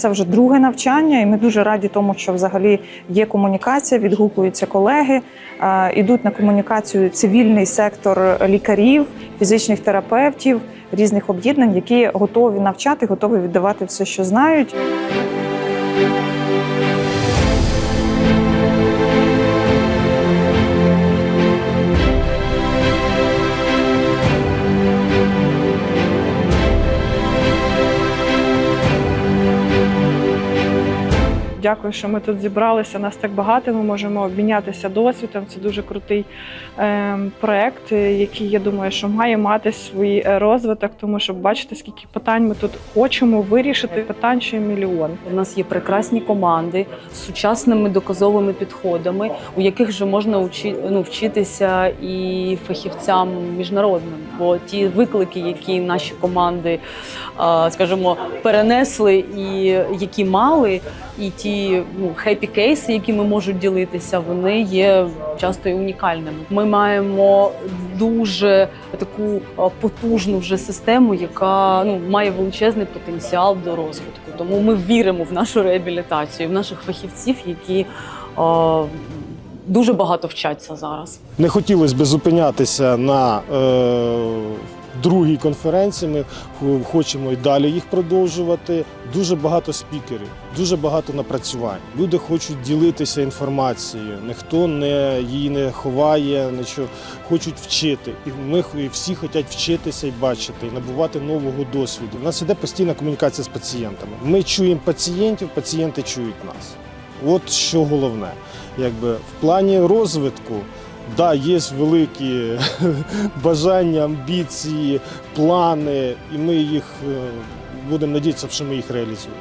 Це вже друге навчання, і ми дуже раді тому, що взагалі є комунікація, відгукуються колеги, е, ідуть на комунікацію цивільний сектор лікарів, фізичних терапевтів, різних об'єднань, які готові навчати, готові віддавати все, що знають. Дякую, що ми тут зібралися. Нас так багато. Ми можемо обмінятися досвідом. Це дуже крутий е, проект, е, який я думаю, що має мати свій е, розвиток, тому що бачите, скільки питань ми тут хочемо вирішити. Питань ще мільйон. У нас є прекрасні команди з сучасними доказовими підходами, у яких вже можна учи, ну, вчитися і фахівцям міжнародним. Бо ті виклики, які наші команди, скажімо, перенесли і які мали, і ті ну, хеппі кейси, якими можуть ділитися, вони є часто і унікальними. Ми маємо дуже таку потужну вже систему, яка ну має величезний потенціал до розвитку. Тому ми віримо в нашу реабілітацію, в наших фахівців, які а, дуже багато вчаться зараз. Не хотілося б зупинятися на е, другій конференції. Ми хочемо і далі їх продовжувати. Дуже багато спікерів, дуже багато напрацювань. Люди хочуть ділитися інформацією. Ніхто не її не ховає, нічого хочуть вчити. І ми всі хочуть вчитися і бачити, і набувати нового досвіду. У нас іде постійна комунікація з пацієнтами. Ми чуємо пацієнтів, пацієнти чують нас. От що головне. Якби в плані розвитку, да, є великі бажання, амбіції, плани, і ми їх е, будемо надіятися, що ми їх реалізуємо.